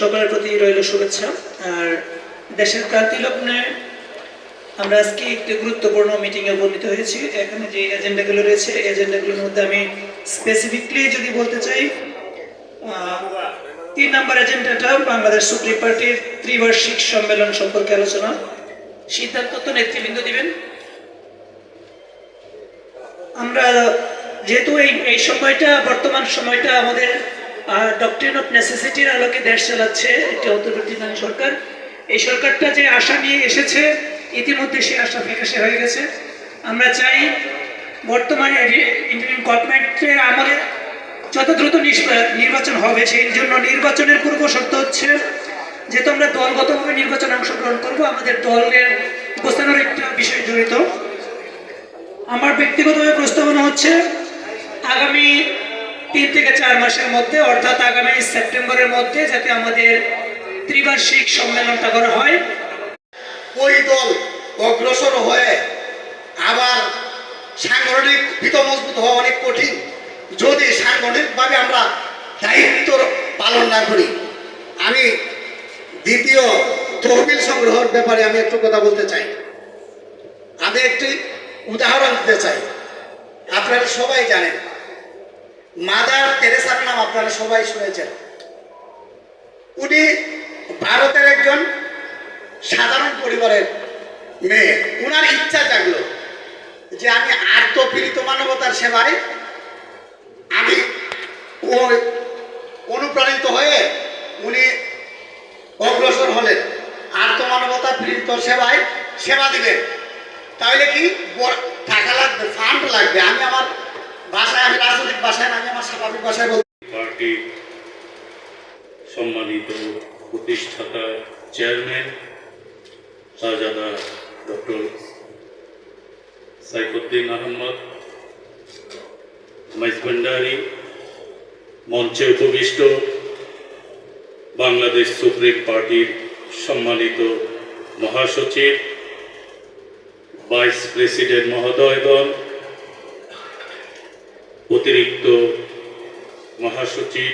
সকলের প্রতি রইল শুভেচ্ছা। আর দেশের ক্রান্তি লগ্নে আমরা আজকে একটি গুরুত্বপূর্ণ মিটিংয়ে উপনীত হয়েছি। এখানে যে এজেন্ডাগুলো রয়েছে এজেন্ডাগুলোর মধ্যে আমি স্পেসিফিকলি যদি বলতে চাই তিন নম্বর এজেন্ডাটা বাংলাদেশ সুপ্রিম পার্টির ত্রিবার্ষিক সম্মেলন সম্পর্কে আলোচনা। সিদ্ধান্ত তো নেতৃবৃন্দ দিবেন। আমরা যেহেতু এই এই সময়টা, বর্তমান সময়টা আমাদের ডক্টরিন অফ নেসেসিটির আলোকে দেশ চালাচ্ছে একটি অন্তর্বর্তীকালীন সরকার। এই সরকারটা যে আশা নিয়ে এসেছে, ইতিমধ্যে সে আশা ফেকাশে হয়ে গেছে। আমরা চাই বর্তমানে ইন্ডিয়ান গভর্নমেন্টের আমলে যত দ্রুত নির্বাচন হবে, সেই জন্য নির্বাচনের পূর্ব শর্ত হচ্ছে যেহেতু আমরা দলগতভাবে নির্বাচনে অংশগ্রহণ করব, আমাদের দলের গোছানোর একটা বিষয় জড়িত। আমার ব্যক্তিগতভাবে প্রস্তাবনা হচ্ছে, আগামী তিন থেকে চার মাসের মধ্যে, অর্থাৎ আগামী সেপ্টেম্বরের মধ্যে যাতে আমাদের ত্রিবার্ষিক সম্মেলনটা করা হয়। ওই দল অগ্রসর হয়ে আবার সাংগঠনিক ভিত মজবুত হওয়া অনেক কঠিন। যদি সাংগঠনিকভাবে আমরা দায়িত্ব পালন না করি, আমি দ্বিতীয় তহবিল সংগ্রহের ব্যাপারে আমি একটু কথা বলতে চাই। আমি একটি উদাহরণ দিতে চাই। আপনারা সবাই জানেন মাদার তেরেসার নাম আপনারা সবাই শুনেছেন। উনি ভারতের একজন সাধারণ পরিবারের মেয়ে। উনার ইচ্ছা জাগলো যে আমি আত্মপীড়িত মানবতার সেবায় আমি ওই অনুপ্রাণিত হয়ে উনি অগ্রসর হলেন। আত্মমানবতা পীড়িত সেবায় সেবা দিবেন তাহলে কি টাকা লাগবে ফান্ড লাগবে? আমি আমার সম্মানিত প্রতিষ্ঠাতা চেয়ারম্যান, শাহজাদা ডক্টর সাইফুদ্দিন আহমদ মাইজভান্ডারি মঞ্চে উপবিষ্ট বাংলাদেশ সুপ্রিম পার্টির সম্মানিত মহাসচিব, ভাইস প্রেসিডেন্ট মহোদয়গণ অতিরিক্ত মহাসচিব